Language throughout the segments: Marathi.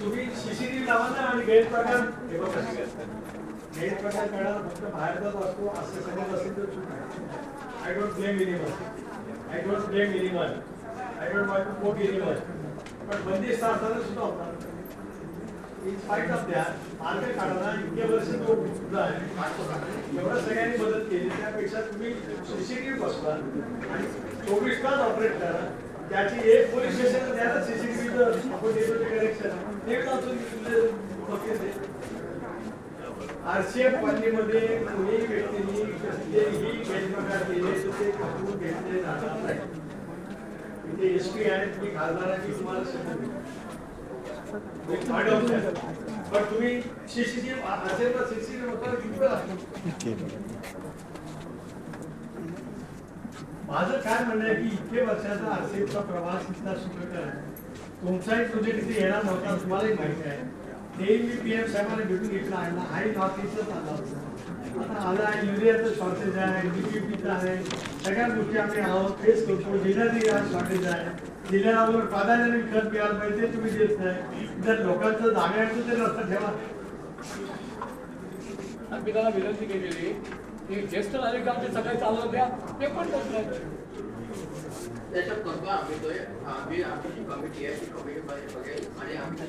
तुम्ही शिशिरी लावा ना आणि गैरप्रकार हे बघा. गैरप्रकार करणारा फक्त बाहेरचाच असतो असं समज असेल तर चूक आहे I don't blame animal I don't blame animal I don't want to quote animal पण बंदिस्त असताना सुद्धा होता. इन स्पाईट ऑफ दॅट मार्ग काढायला इतके वर्ष तो सुद्धा आहे. एवढं सगळ्यांनी मदत केली. त्यापेक्षा तुम्ही सीसीटीव्ही बसला आणि चोवीस तास ऑपरेट करा. त्याची एक पोलीस स्टेशन द्या सीसीटीव्ही कनेक्शन एक अजून तुमचे कोणी व्यक्तींनी कसलेही गैरप्रकार केले तर ते खपवून घेतले जाणार नाही. इथे एस पी आहे तुम्ही खासदाराची तुम्हाला शब्द देतो. एक पण तुम्ही सीसीटीव्ही असेल तर सीसीटीव्ही होता किती असतो माझं काय म्हणणं आहे की इतके वर्षाचा आरसीएफचा प्रवास इथला सुखकर आहे. तुमचाही प्रोजेक्ट इथे येणार नव्हता, तुम्हालाही माहिती आहे. ते मी पी एम साहेबांना भेटून आहे. ना हाही नॉर्थ ईस्टच आला होता. आता आला आहे युरियाचं शॉर्टेज आहे डीपीपीचं आहे. सगळ्या गोष्टी आम्ही आहोत फेस करतो. जिल्ह्यातही शॉर्टेज आहे. जिल्ह्याला प्राधान्याने खत मिळालं पाहिजे तुम्ही देत नाही. जर लोकांचं जाण्याचं ते रस्ता ठेवा. आम्ही त्याला विनंती केलेली की ज्येष्ठ नागरिक आमचे सकाळी चालवत द्या ते पण त्याच्यात करतो आम्ही तो आम्ही आमची जी कमिटी आहे ती कमिटी बघेल आणि आमची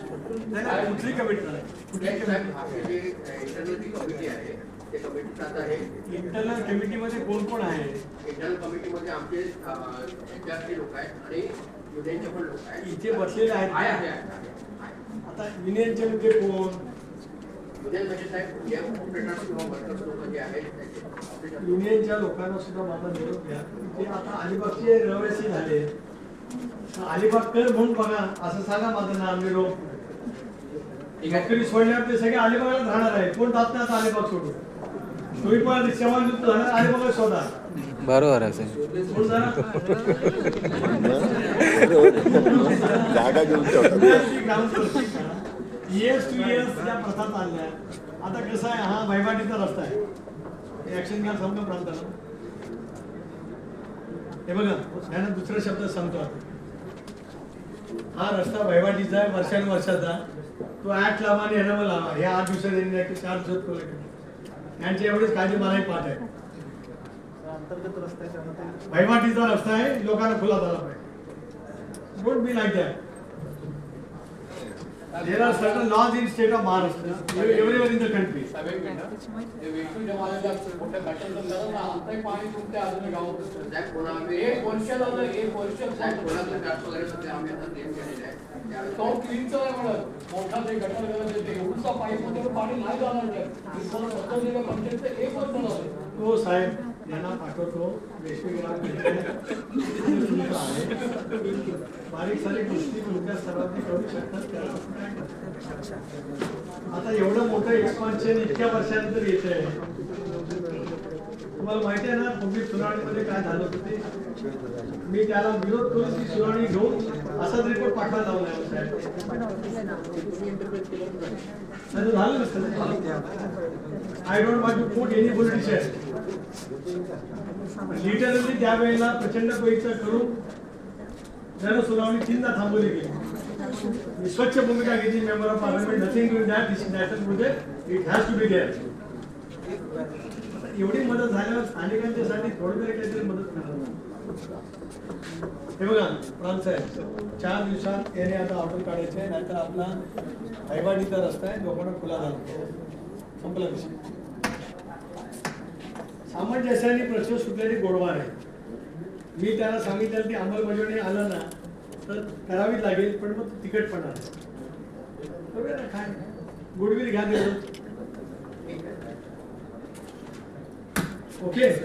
नाही नाही कुठली कमिटी कुठली इंटरनल जी कमिटी आहे ते कमिटीचं आता आहे इंटरनल कमिटीमध्ये कोण कोण आहे? इंटरनल कमिटीमध्ये आमचे विद्यार्थी लोक आहेत आणि युनियनचे पण लोक आहेत. इथे बसलेले आहेत. आता युनियनचे म्हणजे कोण? युनियनच्या लोकांना सुद्धा माझा निरोप द्या ते आता अलिबागचे रहिवासी झाले अलिबाग कर म्हणून बघा असं सांगा माझं नाव निरोप सोडल्यावर ते सगळे अलिबागलाच राहणार आहे कोण जात नाही आता अलिबाग सोडून. तुम्ही पण सेवानिवृत्त झाला अलिबाग शोधा बरोबर आहे? जागा घेऊन इयर्स टू इयर्स या प्रथा चालल्या. आता कसं आहे? हा भयवाटीचा रस्ता आहे. ऍक्शन घ्या सांगतो प्रांताला. हे बघा यानं दुसरा शब्द सांगतो आता. हा रस्ता भयवाटीचा आहे वर्षानुवर्षाचा. तो आठ लावा आणि मला. लावा हे आठ दिवसात येणे की चार दिवसात कोण यांची एवढीच काळजी मलाही पाठ आहे भयवाटीचा रस्ता आहे लोकांना खुला झाला पाहिजे. Good be like that There are certain laws in state of Maharashtra, everywhere in the country. साहेब एक मिनिट ते वेगळी जेव्हा आलेल्या मोठ्या गटार झालं ना आमचंही पाणी तुमच्या अजून साहेब यांना पाठवतो. बारीक सारीक गोष्टी तुमच्या सर्वांनी करू शकतात. आता एवढं मोठं एक्सपान्शन इतक्या वर्षानंतर येत आहे तुम्हाला माहिती आहे ना पूर्वी सुनावणीमध्ये काय झालं होतं ते? मी त्याला विरोध करून ती सुनावणी घेऊन असाच रिपोर्ट पाठवायला लावला आहे. नाही झालं नसतं I don't want to put any politician literally त्यावेळेला प्रचंड पैसा करून जनसुनावणी तीनदा थांबवली गेली. मी स्वच्छ भूमिका घेतली member of parliament nothing do that this national म्हणजे it has to be there एवढी मदत झाल्यावर स्थानिकांच्या साठी थोडी तरी काहीतरी मदत करणार हे बघा प्रांत साहेब चार दिवसात याने आता ऑर्डर काढायचे नाहीतर आपला हैवाडीचा रस्ता आहे लोकांना खुला झाला. संपला विषय. सामंजस्याने प्रश्न सुटलेली गोडवार आहे. मी त्याला सांगितलं की अंमलबजावणी आलं ना तर करावीच लागेल पण मग तिकट पडणार काय. गुडविल घ्या देतो Okay.